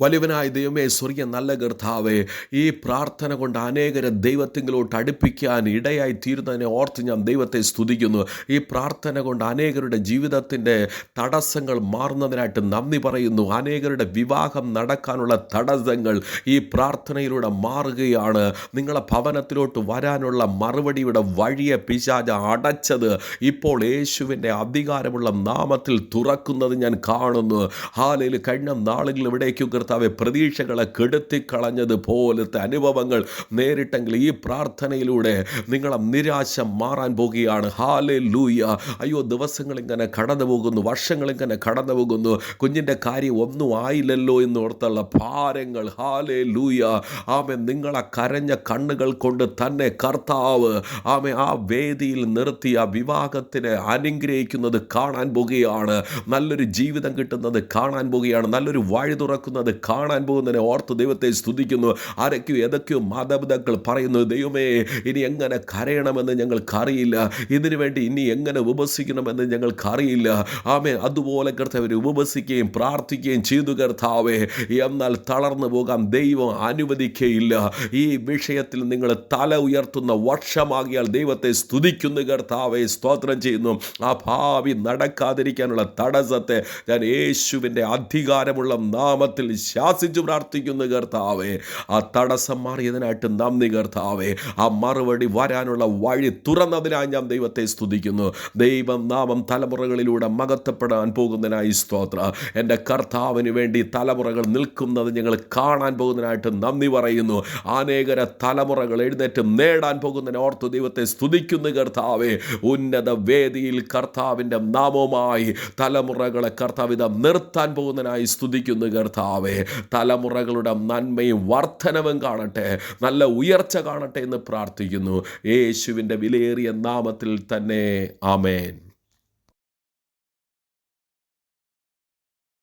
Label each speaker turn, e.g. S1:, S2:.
S1: വലിയവനായ ദൈവമേ സ്വർഗീയ നല്ല കർത്താവേ ഈ പ്രാർത്ഥന കൊണ്ട് അനേകരെ ദൈവത്തിങ്കിലോട്ട് അടുപ്പിക്കാൻ ഇടയായി തീരുന്നതിനെ ഓർത്ത് ഞാൻ ദൈവത്തെ സ്തുതിക്കുന്നു. ഈ പ്രാർത്ഥന കൊണ്ട് അനേകരുടെ ജീവിതത്തിന്റെ തടസ്സങ്ങൾ മാറുന്നതിനായിട്ട് നന്ദി പറയുന്നു. അനേകരുടെ വിവാഹം നടക്കാനുള്ള തടസ്സങ്ങൾ ഈ പ്രാർത്ഥനയിലൂടെ മാറുകയാണ്. നിങ്ങളെ ഭവനത്തിലോട്ട് വരാനുള്ള മറുപടിയുടെ വഴിയെ പിശാച അടച്ചത് ഇപ്പോൾ യേശുവിന്റെ അധികാരമുള്ള നാമത്തിൽ തുറക്കുന്നത് ഞാൻ കാണുന്നു. ഹാലയിൽ കഴിഞ്ഞ നാളുകൾ ഇവിടേക്ക് കർത്താവെ പ്രതീക്ഷകളെ കെടുത്തിക്കളഞ്ഞത് പോലത്തെ അനുഭവങ്ങൾ നേരിട്ടെങ്കിൽ ഈ പ്രാർത്ഥനയിലൂടെ നിങ്ങളെ നിരാശ മാറാൻ പോകുകയാണ്. ഹാലെ ലൂയ അയ്യോ ദിവസങ്ങൾ ഇങ്ങനെ കടന്നു പോകുന്നു വർഷങ്ങൾ ഇങ്ങനെ കടന്നു പോകുന്നു. കുഞ്ഞിന്റെ കാര്യം ഒന്നും ആയില്ലല്ലോ എന്ന് ഓർത്തുള്ള ഭാരങ്ങൾ. ഹാലെ ലൂയ ആമെ നിങ്ങളെ കരഞ്ഞ കണ്ണുകൾ കൊണ്ട് തന്നെ കർത്താവ് ആമെ ആ വേദിയിൽ നിർത്തിയ വിവാഹത്തിനെ അനുഗ്രഹിക്കുന്നത് കാണാൻ പോകുകയാണ്. നല്ലൊരു ജീവിതം കിട്ടുന്നത് കാണാൻ പോകുകയാണ്. നല്ലൊരു വഴി തുറക്കുന്നത് കാണാൻ പോകുന്നതിനെ ഓർത്ത് ദൈവത്തെ സ്തുതിക്കുന്നു. ആരൊക്കെയോ ഏതൊക്കെയോ മാതാപിതാക്കൾ പറയുന്നു ദൈവമേ ഇനി എങ്ങനെ കരയണമെന്ന് ഞങ്ങൾക്കറിയില്ല. ഇതിനു വേണ്ടി ഇനി എങ്ങനെ ഉപസിക്കണമെന്ന് ഞങ്ങൾക്കറിയില്ല. ആമേ അതുപോലെ കർത്താവ് ഉപവസിക്കുകയും പ്രാർത്ഥിക്കുകയും ചെയ്തു കർത്താവേ. എന്നാൽ തളർന്നു പോകാൻ ദൈവം അനുവദിക്കുകയില്ല ഈ വിഷയത്തിൽ നിങ്ങൾ തല ഉയർത്തുന്ന വർഷമാകിയാൽ ദൈവത്തെ സ്തുതിക്കുന്നു കർത്താവേ. സ്തോത്രം ചെയ്യുന്നു. ആ ഭാവി നടക്കാതിരിക്കാനുള്ള തടസ്സത്തെ ഞാൻ യേശുവിന്റെ അധികാരമുള്ള നാമത്തിൽ ശാസിച്ചു പ്രാർത്ഥിക്കുന്നു കർത്താവേ ആ തടസ്സം മാറിയതിനായിട്ട് നന്ദി കർത്താവേ. ആ മറുപടി വരാനുള്ള വഴി തുറന്നതിനായി ഞാൻ ദൈവത്തെ സ്തുതിക്കുന്നു. ദൈവം നാമം തലമുറകളിലൂടെ മകത്തപ്പെടാൻ പോകുന്നതിനായി സ്തോത്ര. എന്റെ കർത്താവിന് വേണ്ടി തലമുറകൾ നിൽക്കുന്നത് ഞങ്ങൾ കാണാൻ പോകുന്നതിനായിട്ട് നന്ദി പറയുന്നു. അനേകര തലമുറകൾ എഴുന്നേറ്റ് നേടാൻ പോകുന്നതിനെ ഓർത്ത് ദൈവത്തെ സ്തുതിക്കുന്നു കർത്താവേ. ഉന്നത വേദിയിൽ കർത്താവിന്റെ നാമവുമായി തലമുറകളെ കർത്താവിധം നിർത്താൻ പോകുന്നതിനായി സ്തുതിക്കുന്നു കർത്താവെ തലമുറകളുടെ നന്മയും വർധനവും കാണട്ടെ നല്ല ഉയർച്ച കാണട്ടെ എന്ന് പ്രാർത്ഥിക്കുന്നു. യേശുവിന്റെ വിലയേറിയ നാമത്തിൽ തന്നെ. ആമേൻ.